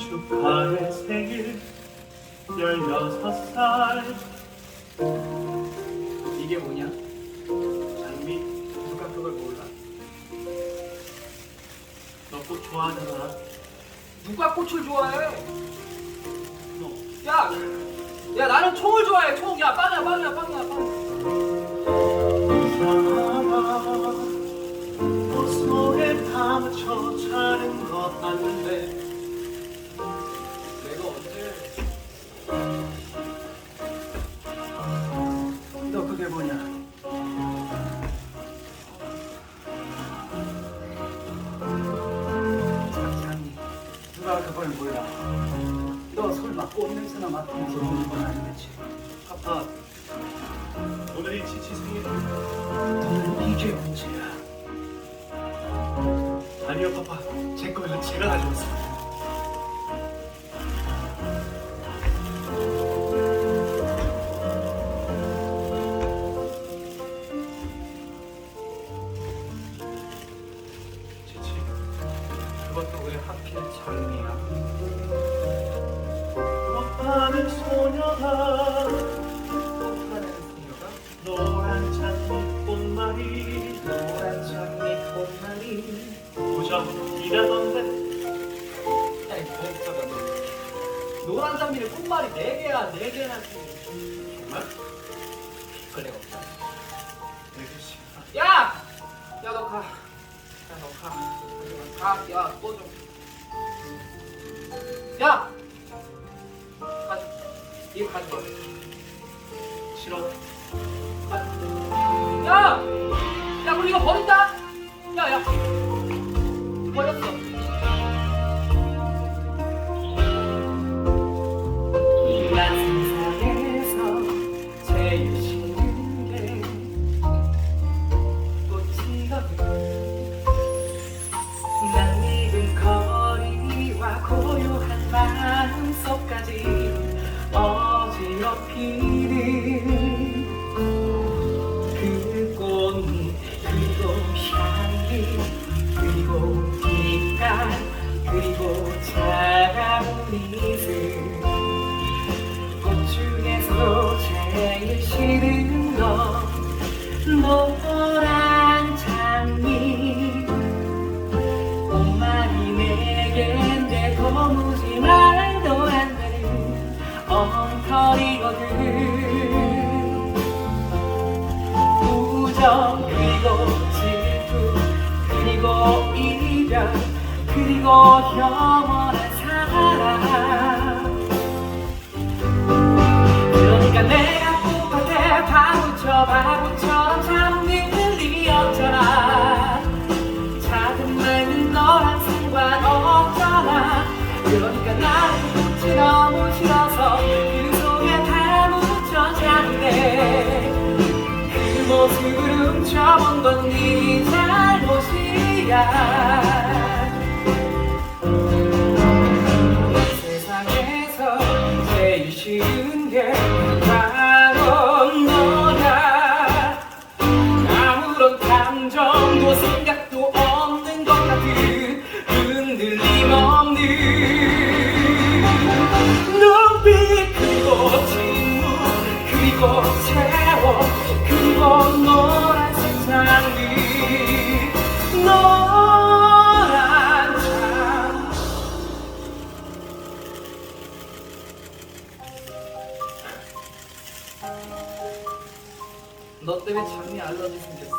축하의 생일 열여섯 살 이게 뭐냐? 장미 누가 그걸 몰라? 너 꽃 좋아하잖아 누가 꽃을 좋아해? 야! 야 나는 총을 좋아해 총! 야 빵이야 빵이야 빵이야 빵 누가 그걸 몰라? 너 설마 꽃 냄새나 맡으면서 노는 건 아니겠지? 아빠 오늘이 지치 생일이야 너는 이게 언제야? 아니요 파파 제 거요 제가 가져왔어요 것도 왜 하필 장미야? 꽃하는 소녀가 노란 장미 꽃말이 노란 장미 꽃말이. 멍청한 놈. 노란 장미는 꽃말이 네 개야 네 개나. 정말? 리가 없다. 되게 싫다 야! 야, 너 가. 야, 너 가. 가. 야, 너 좀. 야! 가져. 이거 가져와. 싫어 가져. 야! 야, 그럼 이거 버린다? 어 우정 그리고 질투 그리고 이별 그리고 영원한 사랑 그러니까 내가 꽃밭에 파묻혀 바보처럼 잠들 일이 없잖아 작은 맑은 너랑 상관없잖아 그러니까 나는 너무 싫어서 그 모습을 훔쳐본 건 네 잘못이야 세상에서 제일 싫은 게 바로 너야 아무런 감정도 생각도 없는 것 같은 흔들림 없는 눈빛 그리고 침묵 그리고 세 너 때문에 장미 알러지 생겼어?